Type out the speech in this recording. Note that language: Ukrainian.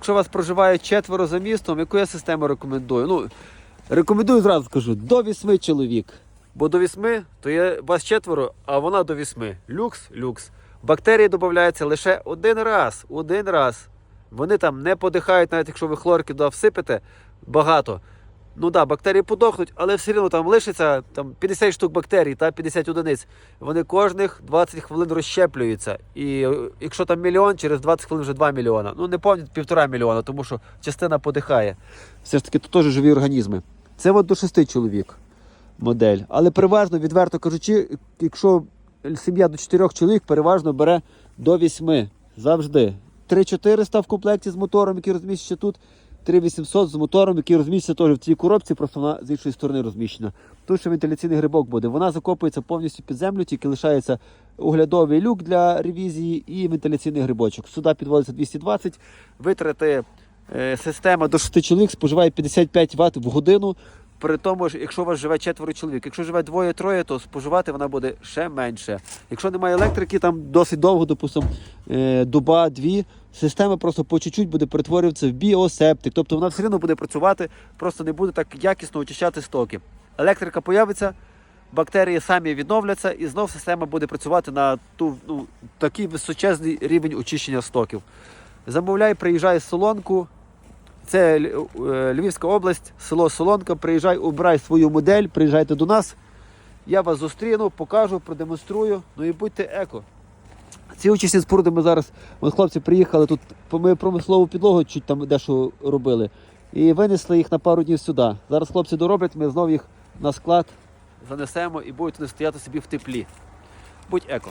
Якщо вас проживає четверо за містом, яку я систему рекомендую? Ну, рекомендую зразу скажу, до вісьми чоловік. Бо до вісьми, то є вас четверо, а вона до вісьми. Люкс, люкс. Бактерії додаються лише один раз. Один раз. Вони там не подихають, навіть якщо ви хлорки туди всипете багато. Ну да, бактерії подохнуть, але все одно там лишиться там 50 штук бактерій та 50 одиниць. Вони кожних 20 хвилин розщеплюються. І е, якщо там мільйон, через 20 хвилин вже 2 мільйона. Ну не повні півтора мільйона, тому що частина подихає. Все ж таки, то теж живі організми. Це от до 6 чоловік модель. Але переважно, відверто кажучи, якщо сім'я до 4 чоловік, переважно бере до 8. Завжди. 3400 в комплекті з мотором, який розміщується тут. 3800 з мотором, який розміщується теж в цій коробці, просто вона з іншої сторони розміщена. Тут ще вентиляційний грибок буде. Вона закопується повністю під землю, тільки лишається оглядовий люк для ревізії і вентиляційний грибочок. Сюди підводиться 220. Витрати е, система до 6 чоловік споживає 55 Вт в годину. При тому ж, якщо у вас живе четверо чоловік, якщо живе двоє-троє, то споживати вона буде ще менше. Якщо немає електрики, там досить довго, допустимо, е, доба, дві, система просто по чуть-чуть буде перетворюватися в біосептик. Тобто вона все одно буде працювати, просто не буде так якісно очищати стоки. Електрика появиться, бактерії самі відновляться, і знов система буде працювати на ту, ну, такий височезний рівень очищення стоків. Замовляй, приїжджай з солонку. Це е, Львівська область, село Солонка. Приїжджай, обирай свою модель, приїжджайте до нас. Я вас зустріну, покажу, продемонструю. Ну і будьте еко. Ці очисні споруди ми зараз, от хлопці приїхали тут, ми промислову підлогу чуть там дещо робили. І винесли їх на пару днів сюди. Зараз хлопці дороблять, ми знову їх на склад занесемо і будуть вони стояти собі в теплі. Будь еко.